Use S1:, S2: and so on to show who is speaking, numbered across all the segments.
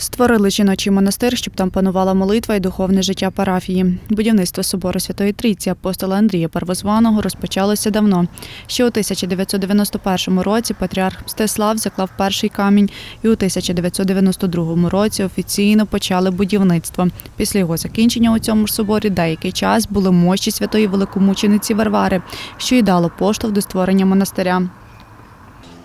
S1: Створили жіночий монастир, щоб там панувала молитва і духовне життя парафії. Будівництво собору Святої Трійці апостола Андрія Первозваного розпочалося давно. Ще у 1991 році патріарх Мстислав заклав перший камінь, і у 1992 році офіційно почали будівництво. Після його закінчення у цьому ж соборі деякий час були мощі святої великомучениці Варвари, що й дало поштовх до створення монастиря.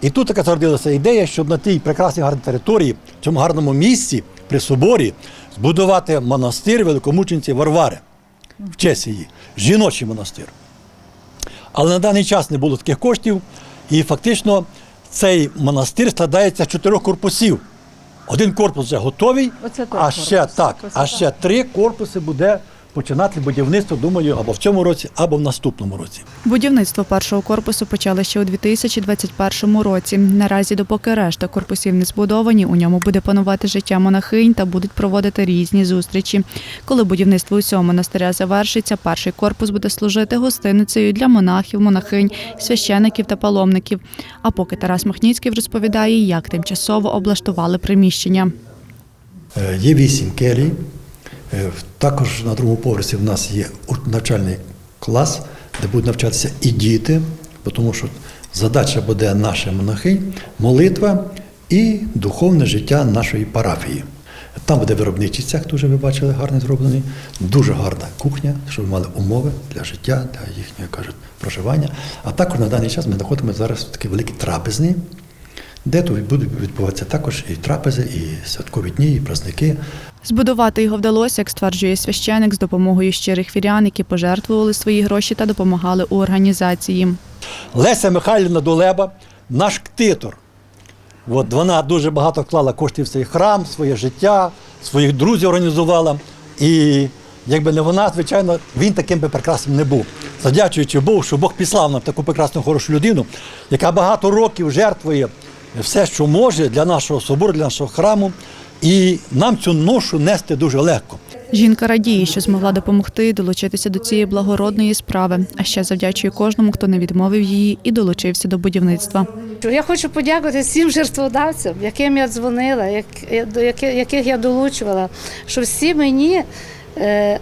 S2: І тут така зародилася ідея, щоб на тій прекрасній гарній території, в цьому гарному місці при соборі збудувати монастир великомучениці Варвари в честь її, жіночий монастир. Але на даний час не було таких коштів, і фактично цей монастир складається з чотирьох корпусів. Один корпус вже готовий, а ще так, а ще три корпуси буде починати будівництво, думаю, або в цьому році, або в наступному році.
S1: Будівництво першого корпусу почали ще у 2021 році. Наразі, допоки решта корпусів не збудовані, у ньому буде панувати життя монахинь та будуть проводити різні зустрічі. Коли будівництво усього монастиря завершиться, перший корпус буде служити гостиницею для монахів, монахинь, священиків та паломників. А поки Тарас Махніцький розповідає, як тимчасово облаштували приміщення.
S2: Е, Є вісім келій. Е, Також на другому поверсі в нас є навчальний клас, де будуть навчатися і діти, тому що задача буде наших монахинь, молитва і духовне життя нашої парафії. Там буде виробничий цех, дуже ви бачили, гарно зроблений, дуже гарна кухня, щоб мали умови для життя, для їхнього кажуть, проживання. А також на даний час ми знаходимося зараз в такій великій трапезні, де тут будуть відбуватися також і трапези, і святкові дні, і праздники.
S1: Збудувати його вдалося, як стверджує священик, з допомогою щирих вірян, які пожертвували свої гроші та допомагали у організації.
S2: Леся Михайлівна Дулеба, наш ктитор. От вона дуже багато вклала коштів в цей храм, своє життя, своїх друзів організувала. І якби не вона, звичайно, він таким би прекрасним не був. Завдячуючи Богу, що Бог післав нам таку прекрасну хорошу людину, яка багато років жертвує все, що може для нашого собору, для нашого храму. І нам цю ношу нести дуже легко.
S1: Жінка радіє, що змогла допомогти долучитися до цієї благородної справи, а ще завдячує кожному, хто не відмовив її і долучився до будівництва.
S3: Я хочу подякувати всім жертводавцям, яким я дзвонила, як, до яких, яких я долучувала, що всі мені, е,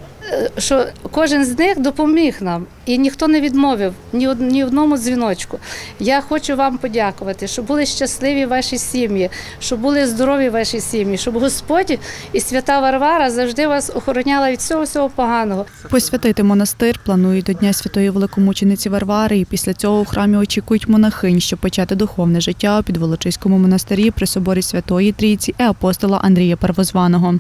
S3: що кожен з них допоміг нам, і ніхто не відмовив ні, ні одному дзвіночку. Я хочу вам подякувати, щоб були щасливі ваші сім'ї, щоб були здорові ваші сім'ї, щоб Господь і свята Варвара завжди вас охороняла від всього всього поганого.
S1: Посвятити монастир планують до Дня Святої Великомучениці Варвари, і після цього у храмі очікують монахинь, щоб почати духовне життя у Підволочиському монастирі при соборі Святої Трійці і апостола Андрія Первозваного.